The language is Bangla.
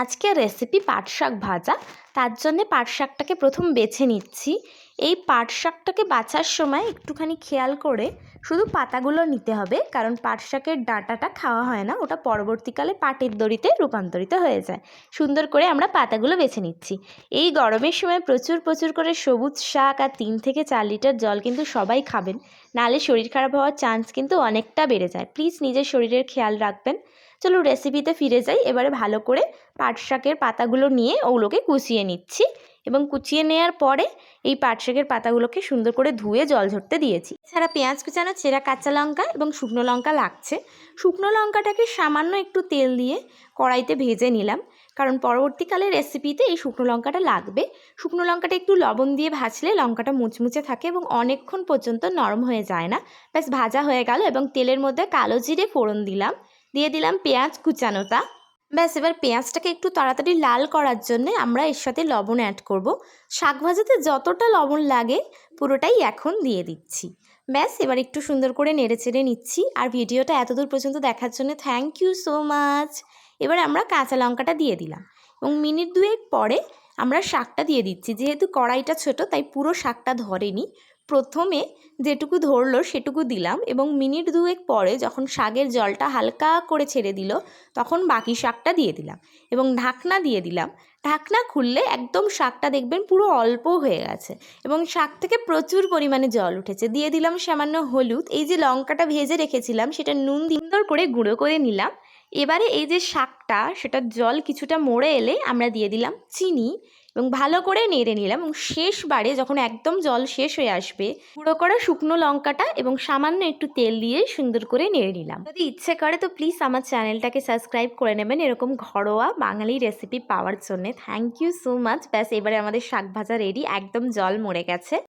আজকে রেসিপি পাট শাক ভাজা। তার জন্যে পাট শাকটাকে প্রথম বেছে নিচ্ছি। এই পাট শাকটাকে বাছার সময় একটুখানি খেয়াল করে শুধু পাতাগুলো নিতে হবে, কারণ পাট শাকের ডাঁটাটা খাওয়া হয় না, ওটা পরবর্তীকালে পাটের দড়িতে রূপান্তরিত হয়ে যায়। সুন্দর করে আমরা পাতাগুলো বেছে নিচ্ছি। এই গরমের সময় প্রচুর প্রচুর করে সবুজ শাক আর তিন থেকে চার লিটার জল কিন্তু সবাই খাবেন। নাহলে শরীর খারাপ হওয়ার চান্স কিন্তু অনেকটা বেড়ে যায়। প্লিজ নিজের শরীরের খেয়াল রাখবেন। চলো রেসিপিতে ফিরে যাই। এবারে ভালো করে পাট শাকের পাতাগুলো নিয়ে ওগুলোকে কুচিয়ে নিচ্ছি এবং কুচিয়ে নেওয়ার পরে এই পাট শাকের পাতাগুলোকে সুন্দর করে ধুয়ে জল ঝরতে দিয়েছি। এছাড়া পেঁয়াজ কুচানো, চেরা কাঁচা লঙ্কা এবং শুকনো লঙ্কা লাগছে। শুকনো লঙ্কাটাকে সামান্য একটু তেল দিয়ে কড়াইতে ভেজে নিলাম। কারণ পরবর্তীকালে রেসিপিতে এই শুকনো লঙ্কাটা লাগবে। শুকনো লঙ্কাটা একটু লবণ দিয়ে ভাজলে লঙ্কাটা মুচমুচে থাকে এবং অনেকক্ষণ পর্যন্ত নরম হয়ে যায় না। ব্যাস, ভাজা হয়ে গেল এবং তেলের মধ্যে কালো জিরে ফোড়ন দিলাম। দিয়ে দিলাম পেঁয়াজ কুচানোটা। ব্যাস, এবার পেঁয়াজটাকে একটু তাড়াতাড়ি লাল করার জন্য আমরা এর সাথে লবণ অ্যাড করব। শাক ভাজাতে যতটা লবণ লাগে, পুরোটাই এখন দিয়ে দিচ্ছি। ব্যাস, এবার একটু সুন্দর করে নেড়ে চেড়ে নিচ্ছি। আর ভিডিওটা এতদূর পর্যন্ত দেখার জন্য থ্যাংক ইউ সো মাচ এবার আমরা কাঁচা লঙ্কাটা দিয়ে দিলাম। এবং মিনিট দুয়েক পরে আমরা শাকটা দিয়ে দিচ্ছি। যেহেতু কড়াইটা ছোট, তাই পুরো শাকটা ধরেনি। প্রথমে যেটুকু ধরলো সেটুকু দিলাম এবং মিনিট দুয়েক পরে যখন শাকের জলটা হালকা করে ছেড়ে দিল, তখন বাকি শাকটা দিয়ে দিলাম এবং ঢাকনা দিয়ে দিলাম। ঢাকনা খুললে একদম শাকটা দেখবেন পুরো অল্প হয়ে গেছে এবং শাক থেকে প্রচুর পরিমাণে জল উঠেছে। দিয়ে দিলাম সামান্য হলুদ, এই যে লঙ্কাটা ভেজে রেখেছিলাম সেটা নুন সুন্দর করে গুঁড়ো করে নিলাম। এবারে এই যে শাকটা, সেটার জল কিছুটা মরে এলে আমরা দিয়ে দিলাম চিনি। এবং ভালো করে নেড়ে নিলাম এবং শেষবারে যখন একদম জল শেষ হয়ে আসবে, গুঁড়ো করা শুকনো লঙ্কাটা এবং সামান্য একটু তেল দিয়ে সুন্দর করে নেড়ে নিলাম। যদি ইচ্ছে করে তো প্লিজ আমার চ্যানেলটাকে সাবস্ক্রাইব করে নেবেন। এরকম ঘরোয়া বাঙালি রেসিপি পাওয়ার জন্য। থ্যাংক ইউ সো মাচ ব্যাস, এবারে আমাদের শাক ভাজা রেডি একদম জল মরে গেছে।